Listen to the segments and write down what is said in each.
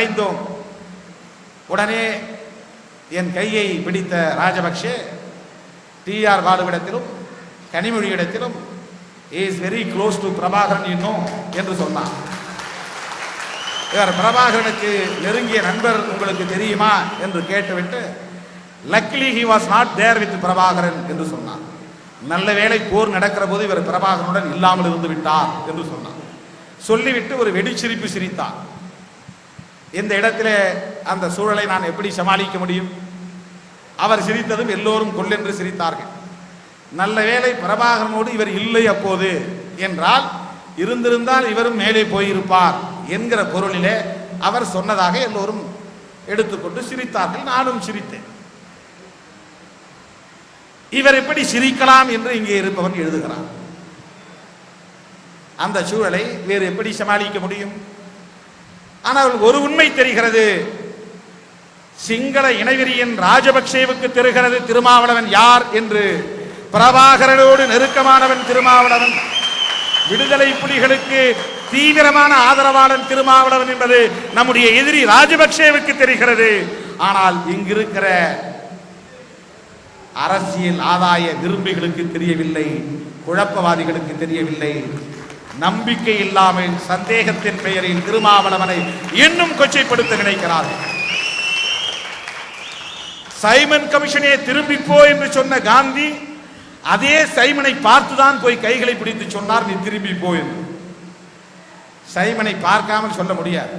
அடைந்தோம் உடனே என் கையை பிடித்த ராஜபக்ஷே டி ஆர் பாலுவிடத்திலும் கனிமொழியிடத்திலும் is very close to Prabhakaran இன்னும் என்று சொன்னான். இவர் பிரபாகரனுக்கு நெருங்கிய நண்பர் உங்களுக்கு தெரியுமா என்று கேட்டுவிட்டு luckily he was not there with Prabhakaran என்று சொன்னார் நல்ல வேளை போர் நடக்கிற போது இவர் பிரபாகரனுடன் இல்லாமல் இருந்து விட்டார் என்று சொன்னார் சொல்லிவிட்டு ஒரு வெடிச்சிரிப்பு சிரித்தார் இந்த இடத்திலே அந்த சூழலை நான் எப்படி சமாளிக்க முடியும்? அவர் சிரித்ததும் எல்லோரும் கொள்ளென்று சிரித்தார்கள். நல்ல வேளை பிரபாகரனோடு இவர் இல்லை அப்போது என்றால் இருந்திருந்தால் இவரும் மேலே போயிருப்பார் என்கிற பொருளிலே அவர் சொன்னதாக எல்லோரும் எடுத்துக்கொண்டு சிரித்தார்கள். நானும் சிரித்தேன். இவர் எப்படி சிரிக்கலாம் என்று இங்கே இருப்பவன் எழுதுகிறான். அந்த சூழலை வேறு எப்படி சமாளிக்க முடியும்? ஆனால் ஒரு உண்மை தெரிகிறது. சிங்கள இனவெறியின் ராஜபக்சேவுக்கு தெரிகிறது திருமாவளவன் யார் என்று. பிரபாகரனோடு நெருக்கமானவன் திருமாவளவன். விடுதலை புலிகளுக்கு தீவிரமான ஆதரவாளன் திருமாவளவன் என்பது நம்முடைய எதிரி ராஜபக்சேவுக்கு தெரிகிறது. ஆனால் இங்கிருக்கிற அரசியல் ஆதாய விரும்பிகளுக்கு தெரியவில்லை குழப்பவாதிகளுக்கு தெரியவில்லை. நம்பிக்கை இல்லாமல் சந்தேகத்தின் பெயரில் திருமாவளவனை இன்னும் கொச்சைப்படுத்த நினைக்கிறார்கள். சைமன் கமிஷனே திரும்பி போ என்று சொன்ன காந்தி அதே சைமனை பார்த்துதான் போய் கைகளை பிடித்து சொன்னார் நீ திரும்பி போ என்று. சைமனை பார்க்காமல் சொல்ல முடியாது.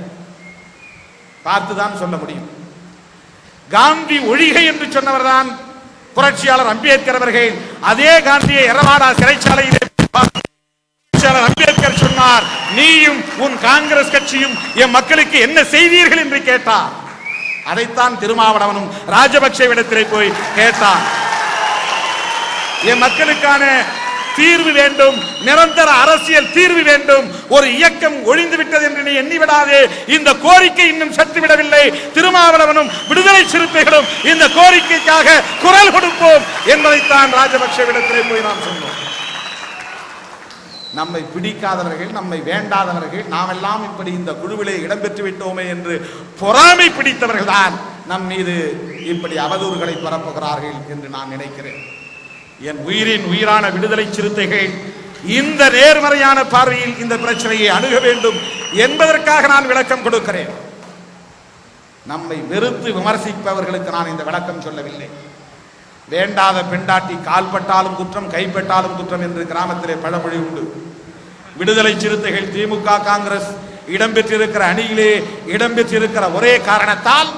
பார்த்துதான் சொல்ல முடியும். காந்தி ஒழிகை என்று சொன்னவர்தான் புரட்சியாளர் அம்பேத்கர் அவர்கள். அதே காந்தியை எரவாடா சிறைச்சாலையிலே சொன்னார் நீயும் உன் காங்கிரஸ் கட்சியும் என் மக்களுக்கு என்ன செய்தீர்கள் என்று கேட்டார். அதைத்தான் திருமாவளவனும் ராஜபக்சேவிடத்திலே போய் கேட்டார். என் மக்களுக்கான தீர்வு வேண்டும் நிரந்தர அரசியல் தீர்வு வேண்டும் ஒரு இயக்கம் ஒழிந்து விட்டது என்று நீ எண்ணிவிடாதே. இந்த கோரிக்கை இன்னும் சத்துவிடவில்லை திருமாவளவனும் விடுதலை சிறுத்தைகளும் இந்த கோரிக்கைக்காக குரல் கொடுப்போம் என்பதைத்தான் ராஜபக்சேவிடத்திலே போய் நாம் சொன்னோம். நம்மை பிடிக்காதவர்கள் நம்மை வேண்டாதவர்கள் நாமெல்லாம் இப்படி இந்த குழுவிலே இடம்பெற்று விட்டோமே என்று பொறாமை பிடித்தவர்கள் தான் நம் மீது இப்படி அவதூறுகளை பரப்புகிறார்கள் என்று நான் நினைக்கிறேன். என் உயிரின் உயிரான விடுதலை சிறுத்தைகள் இந்த நேர்மறையான பார்வையில் இந்த பிரச்சனையை அணுக வேண்டும் என்பதற்காக நான் விளக்கம் கொடுக்கிறேன். நம்மை வெறுத்து விமர்சிப்பவர்களுக்கு நான் இந்த விளக்கம் சொல்லவில்லை. வேண்டாத பெண்டாட்டி கால்பட்டாலும் குற்றம் கைப்பட்டாலும் குற்றம் என்று கிராமத்திலே பழமொழி உண்டு. விடுதலை சிறுத்தைகள் திமுக காங்கிரஸ் இடம்பெற்றிருக்கிற அணியிலே இடம்பெற்றிருக்கிற ஒரே காரணத்தால்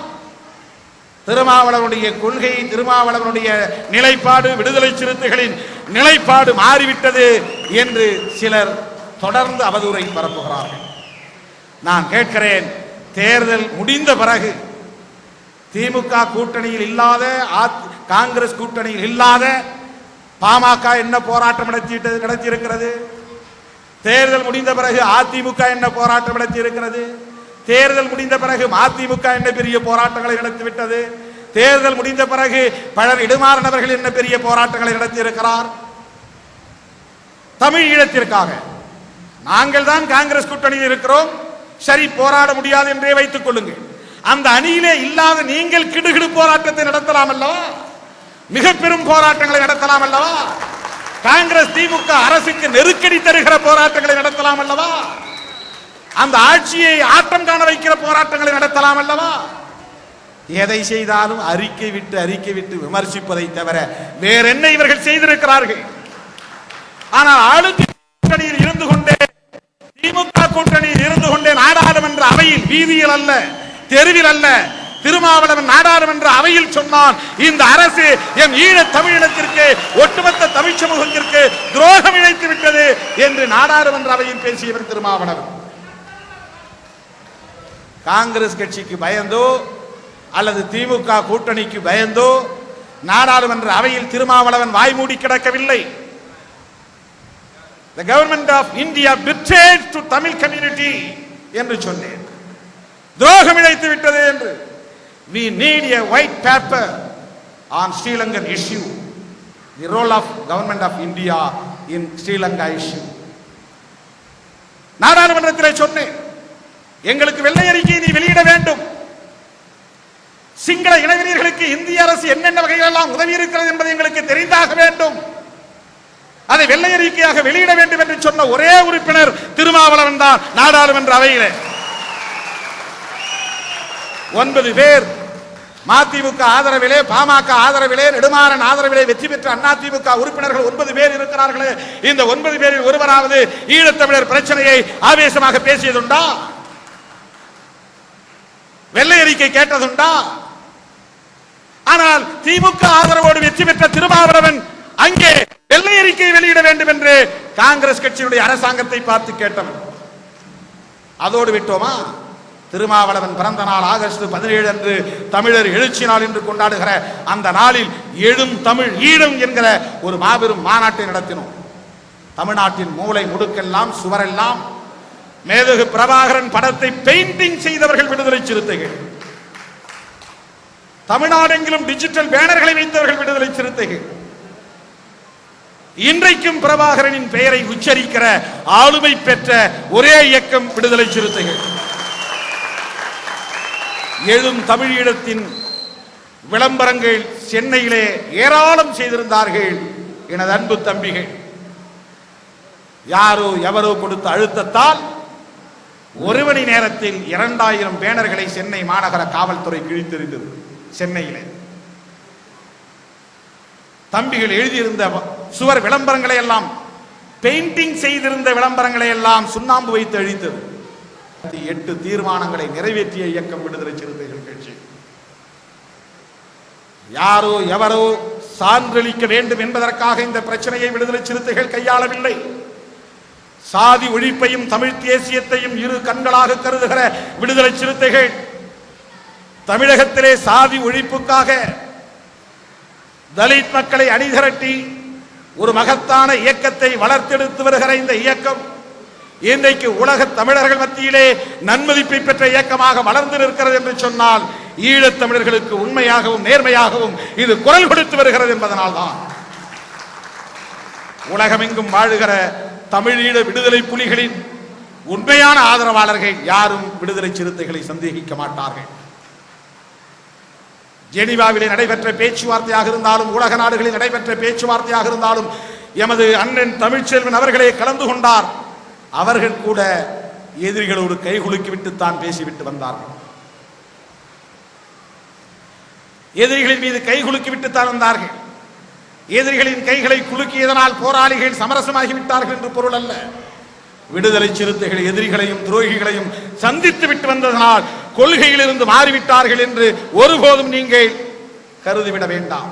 திருமாவளவனுடைய கொள்கை திருமாவளவனுடைய நிலைப்பாடு விடுதலை சிறுத்தைகளின் நிலைப்பாடு மாறிவிட்டது என்று சிலர் தொடர்ந்து அவதூறை பரப்புகிறார்கள். நான் கேட்கிறேன் தேர்தல் முடிந்த பிறகு திமுக கூட்டணியில் இல்லாத ஆத்- காங்கிரஸ் கூட்டணியில் இல்லாத பாமக என்ன போராட்டம் நடத்திட்டது நடத்தியிருக்கிறது? தேர்தல் முடிந்த பிறகு அதிமுக என்ன போராட்டம் நடத்தி இருக்கிறது தேர்தல் முடிந்த பிறகு மதிமுக என்ன பெரிய போராட்டங்களை நடத்திவிட்டது? தேர்தல் முடிந்த பிறகு பழர் இடுமாறன் அவர்கள் என்ன பெரிய போராட்டங்களை நடத்தியிருக்கிறார்? தமிழ் ஈழத்திற்காக நாங்கள் தான் காங்கிரஸ் கூட்டணியில் இருக்கிறோம். சரி போராட முடியாது என்றே வைத்துக் கொள்ளுங்கள். அந்த அணியிலே இல்லாத நீங்கள் கிடுகிடு போராட்டத்தை நடத்தலாம் அல்லவா மிக பெரும் போராட்டங்களை நடத்தலாம் அல்லவா? காங்கிரஸ் திமுக அரசுக்கு நெருக்கடி தருகிற போராட்டங்களை நடத்தலாம் அல்லவா? அந்த ஆட்சியை ஆட்டம் காண வைக்கிற போராட்டங்களை நடத்தலாம் அல்லவா? எதை செய்தாலும் அறிக்கை விட்டு அறிக்கை விட்டு விமர்சிப்பதை தவிர வேற என்ன இவர்கள் செய்திருக்கிறார்கள்? ஆனால் ஆளுங்கட்சி கூட்டணியில் இருந்து கொண்டே திமுக கூட்டணியில் இருந்து கொண்டே நாடாளுமன்ற அவையில் வீதியில் அல்ல தெருவில் அல்ல திருமாவளவன் நாடாளுமன்ற அவையில் சொன்னான். இந்த அரசு எம் ஈழ தமிழினத்திற்கு ஒட்டுமொத்த தமிழ் சமூகத்திற்கு துரோகம் இழைத்து விட்டது என்று நாடாளுமன்ற அவையில் பேசியவர் திருமாவளவன். காங்கிரஸ் கட்சிக்கு பயந்தோ அல்லது திமுக கூட்டணிக்கு பயந்தோ நாடாளுமன்ற அவையில் Thirumavalavan வாய்மூடி கிடக்கவில்லை. The government of India betrayed to Tamil community என்று சொன்னேன். துரோகம் இழைத்து விட்டது என்று. We need a white paper on Sri Lankan issue the role of government of India in Sri Lanka issue Lanka issue. நாடாளுமன்றத்தில் சொன்னேன் எங்களுக்கு வெள்ளை அறிக்கையை நீ வெளியிட வேண்டும். சிங்கள இளைஞர்களுக்கு இந்திய அரசு என்னென்ன வகையிலெல்லாம் உதவி இருக்கிறது என்பது எங்களுக்கு தெரிந்தாக வேண்டும். அதை வெள்ளை அறிக்கையாக வெளியிட வேண்டும் என்று சொன்ன ஒரே உறுப்பினர் திருமாவளவன் தான் நாடாளுமன்ற அவையிலே. ஒன்பது பேர். மதிமுக ஆதரவிலே பாமக ஆதரவிலே நெடுமாறன் ஆதரவிலே வெற்றி பெற்ற அதிமுக உறுப்பினர்கள் ஒன்பது பேர் இருக்கிறார்களே. இந்த ஒன்பது பேரில் ஒருவராவது ஈழத்தமிழர் பிரச்சனையை ஆவேசமாக பேசியதுண்டா? வெள்ளை அறிக்கை கேட்டதுண்டா? ஆனால் திமுக ஆதரவோடு வெற்றி பெற்ற திருமாவளவன் அங்கே வெள்ளை அறிக்கை வெளியிட வேண்டும் என்று காங்கிரஸ் கட்சியினுடைய அரசாங்கத்தை பார்த்து கேட்டவன். அதோடு விட்டோமா? திருமாவளவன் பிறந்த நாள் ஆகஸ்ட் பதினேழு அன்று தமிழர் எழுச்சி நாள் என்று கொண்டாடுகிற அந்த நாளில் எழும் தமிழ் ஈழம் என்கிற ஒரு மாபெரும் மாநாட்டை நடத்தினோம். தமிழ்நாட்டின் மூளை முடுக்கெல்லாம் சுவரெல்லாம் மேதகு பிரபாகரன் படத்தை பெயிண்டிங் செய்தவர்கள் விடுதலை சிறுத்தைகள். தமிழ்நாடெங்கிலும் டிஜிட்டல் பேனர்களை வைத்தவர்கள் விடுதலை சிறுத்தைகள். இன்றைக்கும் பிரபாகரனின் பெயரை உச்சரிக்கிற ஆளுமை பெற்ற ஒரே இயக்கம் விடுதலை சிறுத்தைகள். எழும் தமிழீழத்தின் விளம்பரங்கள் சென்னையிலே ஏராளம் செய்திருந்தார்கள் எனது அன்பு தம்பிகள். யாரோ எவரோ கொடுத்த அழுத்தத்தால் ஒரு மணி நேரத்தில் இரண்டாயிரம் பேனர்களை சென்னை மாநகர காவல்துறை கிழித்தெறிந்தது சென்னையிலே. தம்பிகள் எழுதியிருந்த சுவர் விளம்பரங்களை எல்லாம் பெயிண்டிங் செய்திருந்த விளம்பரங்களை எல்லாம் சுண்ணாம்பு வைத்து அழித்தது. எட்டு தீர்மானங்களை நிறைவேற்றிய இயக்கம் விடுதலை சிறுத்தைகள் கட்சி. யாரோ எவரோ சான்றளிக்க வேண்டும் என்பதற்காக இந்த பிரச்சனையை விடுதலை சிறுத்தைகள் கையாளவில்லை. சாதி ஒழிப்பையும் தமிழ் தேசியத்தையும் இரு கண்களாக கருதுகிற விடுதலை சிறுத்தைகள் தமிழகத்திலே சாதி ஒழிப்புக்காக தலித் மக்களை அணிதிரட்டி ஒரு மகத்தான இயக்கத்தை வளர்த்தெடுத்து வருகிற இந்த இயக்கம் இன்றைக்கு உலக தமிழர்கள் மத்தியிலே நன்மதிப்பை பெற்ற இயக்கமாக வளர்ந்து நிற்கிறது என்று சொன்னால் ஈழத் தமிழர்களுக்கு உண்மையாகவும் நேர்மையாகவும் இது குரல் கொடுத்து வருகிறது என்பதனால்தான். உலகமெங்கும் வாழுகிற தமிழீழ விடுதலை புலிகளின் உண்மையான ஆதரவாளர்கள் யாரும் விடுதலை சிறுத்தைகளை சந்தேகிக்க மாட்டார்கள். ஜெனிவாவிலே நடைபெற்ற பேச்சுவார்த்தையாக இருந்தாலும் உலக நாடுகளில் நடைபெற்ற பேச்சுவார்த்தையாக இருந்தாலும் எமது அண்ணன் தமிழ்ச்செல்வன் அவர்களே கலந்து கொண்டார். அவர்கள் கூட எதிரிகளோடு கைகுலுக்கி தான் பேசிவிட்டு வந்தார்கள். எதிரிகளின் மீது கைகுலுக்கி விட்டு தான் வந்தார்கள். எதிரிகளின் கைகளை குலுக்கியதனால் போராளிகள் சமரசமாகிவிட்டார்கள் என்று பொருள் அல்ல. விடுதலை சிறுத்தைகள் எதிரிகளையும் துரோகிகளையும் சந்தித்து விட்டு வந்ததனால் கொள்கையிலிருந்து மாறிவிட்டார்கள் என்று ஒருபோதும் நீங்கள் கருதிவிட வேண்டாம்.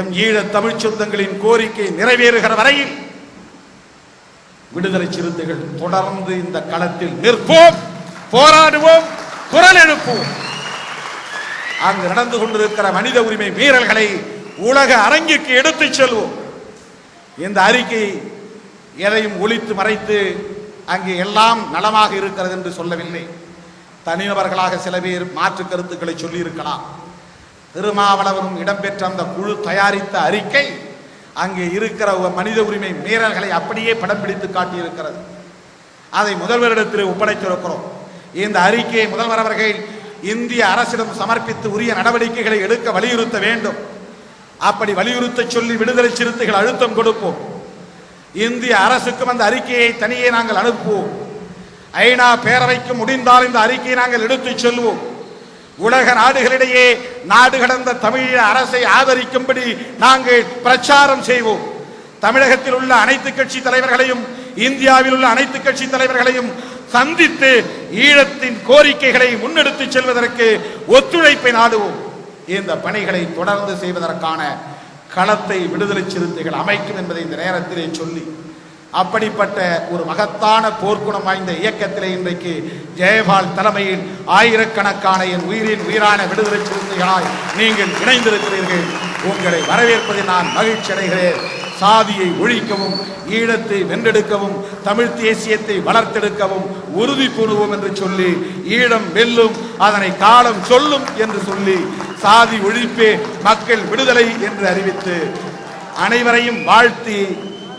எம் ஈழ தமிழ்ச் சொந்தங்களின் கோரிக்கை நிறைவேறுகிற வரையில் விடுதலை சிறுத்தைகள் தொடர்ந்து இந்த களத்தில் நிற்போம் போராடுவோம் குரல் எழுப்புவோம். அங்கு நடந்து கொண்டிருக்கிற மனித உரிமை மீறல்களை உலக அரங்கிற்கு எடுத்துச் செல்வோம். இந்த அறிக்கை எதையும் ஒளித்து மறைத்து அங்கே எல்லாம் நலமாக இருக்கிறது என்று சொல்லவில்லை. தனிநபர்களாக சில பேர் மாற்று கருத்துக்களை சொல்லியிருக்கலாம். திருமாவளவனும் இடம்பெற்ற அந்த குழு தயாரித்த அறிக்கை அங்கே இருக்கிற ஒரு மனித உரிமை மீறல்களை அப்படியே படம் பிடித்து காட்டியிருக்கிறது. அதை முதல்வரிடத்தில் ஒப்படைத்திருக்கிறோம் இந்த அறிக்கையை முதல்வர் அவர்கள் இந்திய அரசிடம் சமர்ப்பித்து உரிய நடவடிக்கைகளை எடுக்க வலியுறுத்த வேண்டும். அப்படி வலியுறுத்த சொல்லி விடுதலை சிறுத்தைகள் அழுத்தம் கொடுப்போம். இந்திய அரசுக்கும் அந்த அறிக்கையை தனியே நாங்கள் அனுப்புவோம். ஐநா பேரவைக்கு முடிந்தால் இந்த அறிக்கையை நாங்கள் எடுத்துச் செல்வோம். உலக நாடுகளிடையே நாடு கடந்த தமிழீழ அரசை ஆதரிக்கும்படி நாங்கள் பிரச்சாரம் செய்வோம். தமிழகத்தில் உள்ள அனைத்து கட்சி தலைவர்களையும் இந்தியாவில் உள்ள அனைத்து கட்சி தலைவர்களையும் சந்தித்து ஈழத்தின் கோரிக்கைகளை முன்னெடுத்துச் செல்வதற்கு ஒத்துழைப்பை நாடுவோம். இந்த பணிகளை தொடர்ந்து செய்வதற்கான களத்தை விடுதலை சிறுத்தைகள் அமைக்கும் என்பதை இந்த நேரத்திலே சொல்லி அப்படிப்பட்ட ஒரு மகத்தான போர்க்குணம் வாய்ந்த இயக்கத்திலே இன்றைக்கு ஜெயபால் தலைமையில் ஆயிரக்கணக்கான என் உயிரின் உயிரான விடுதலை சிறுத்தைகளாய் நீங்கள் இணைந்திருக்கிறீர்கள். உங்களை வரவேற்பதில் நான் மகிழ்ச்சி அடைகிறேன். சாதியை ஒழிக்கவும் ஈழத்தை வென்றெடுக்கவும் தமிழ் தேசியத்தை வளர்த்தெடுக்கவும் உறுதி பூணுவோம் என்று சொல்லி ஈழம் வெல்லும் அதனை காலம் சொல்லும் என்று சொல்லி சாதி ஒழிப்பே மக்கள் விடுதலை என்று அறிவித்து அனைவரையும் வாழ்த்தி